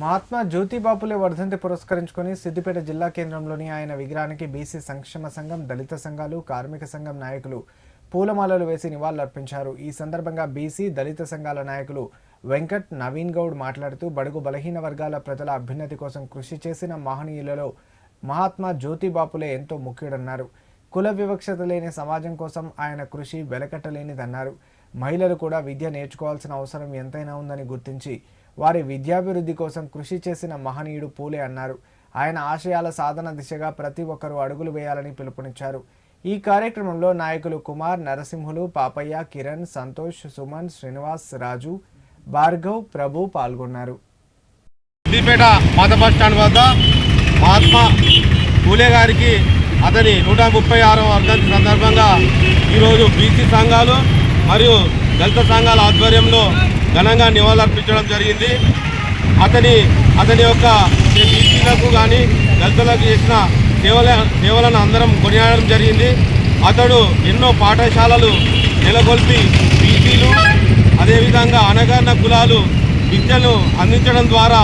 మహాత్మా జ్యోతిబాపులే వర్ధంతి పురస్కరించుకొని సిద్దిపేట జిల్లా కేంద్రంలోని ఆయన విగ్రహానికి బీసీ సంక్షేమ సంఘం దళిత సంఘాలు కార్మిక సంఘం నాయకులు పూలమాలలు వేసి నివాళులర్పించారు. ఈ సందర్భంగా బీసీ దళిత సంఘాల నాయకులు వెంకట్ నవీన్ గౌడ్ మాట్లాడుతూ బడుగు బలహీన వర్గాల ప్రజల అభ్యున్నతి కోసం కృషి చేసిన మహనీయులలో మహాత్మా జ్యోతిబాపులే ఎంతో ముఖ్యుడన్నారు. కుల వివక్షత లేని సమాజం కోసం ఆయన కృషి వెలకట్టలేనిదన్నారు. మహిళలు కూడా విద్య నేర్చుకోవాల్సిన అవసరం ఎంతైనా ఉందని గుర్తించి వారి విద్యాభివృద్ధి కోసం కృషి చేసిన మహనీయుడు పూలే అన్నారు. ఆయన ఆశయాల సాధన దిశగా ప్రతి ఒక్కరూ అడుగులు వేయాలని పిలుపునిచ్చారు. ఈ కార్యక్రమంలో నాయకులు కుమార్ నరసింహులు పాపయ్య కిరణ్ సంతోష్ సుమన్ శ్రీనివాస్ రాజు భార్గవ్ ప్రభు పాల్గొన్నారు. సిద్దిపేట పాత బస్ స్టాండ్ వద్ద మహాత్మా పూలే గారికి అతని నూట ముప్పై ఆరవ వర్ధంతి సందర్భంగా ఈరోజు బీసీ సంఘాలు మరియు దళిత సంఘాల ఆధ్వర్యంలో ఘనంగా నివాళులర్పించడం జరిగింది. అతని అతని యొక్క బీసీలకు కానీ దళితులకు చేసిన సేవల సేవలను అందరం కొనియాడడం జరిగింది. అతడు ఎన్నో పాఠశాలలు నెలకొల్పి బీసీలు అదేవిధంగా అనగాన కులాలు విద్యను అందించడం ద్వారా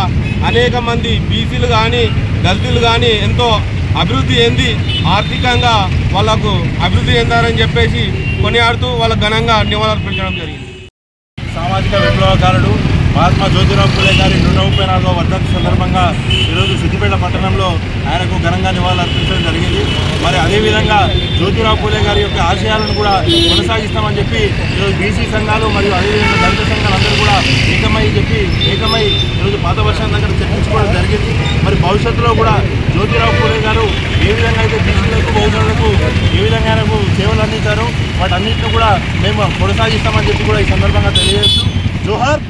అనేక మంది బీసీలు కానీ దళితులు కానీ ఎంతో అభివృద్ధి చెంది ఆర్థికంగా వాళ్ళకు అభివృద్ధి చెందారని చెప్పేసి కొనియాడుతూ వాళ్ళ ఘనంగా నివాళులర్పించడం జరిగింది. సామాజిక విప్లవకారుడు మహాత్మా జ్యోతిరావు పూలే గారి నూట ముప్పై నాలుగవ వర్ధంతి సందర్భంగా ఈరోజు సిద్దిపేట పట్టణంలో ఆయనకు ఘనంగా నివాళులర్పించడం జరిగింది. మరి అదేవిధంగా జ్యోతిరావు పూలే గారి యొక్క ఆశయాలను కూడా కొనసాగిస్తామని చెప్పి ఈరోజు బీసీ సంఘాలు మరియు అదేవిధంగా దళిత సంఘాలు అందరూ కూడా ఏకమై చెప్పి ఏకమై ఈరోజు పాత వర్షం దగ్గర చర్చించుకోవడం జరిగింది. మరి భవిష్యత్తులో కూడా జ్యోతిరావు పూలే గారు తల్లిదండ్రులకు ఏ విధంగా సేవలు అందించారో వాటన్నిటిని కూడా మేము కొనసాగిస్తామని చెప్పి కూడా ఈ సందర్భంగా తెలియజేస్తూ జోహార్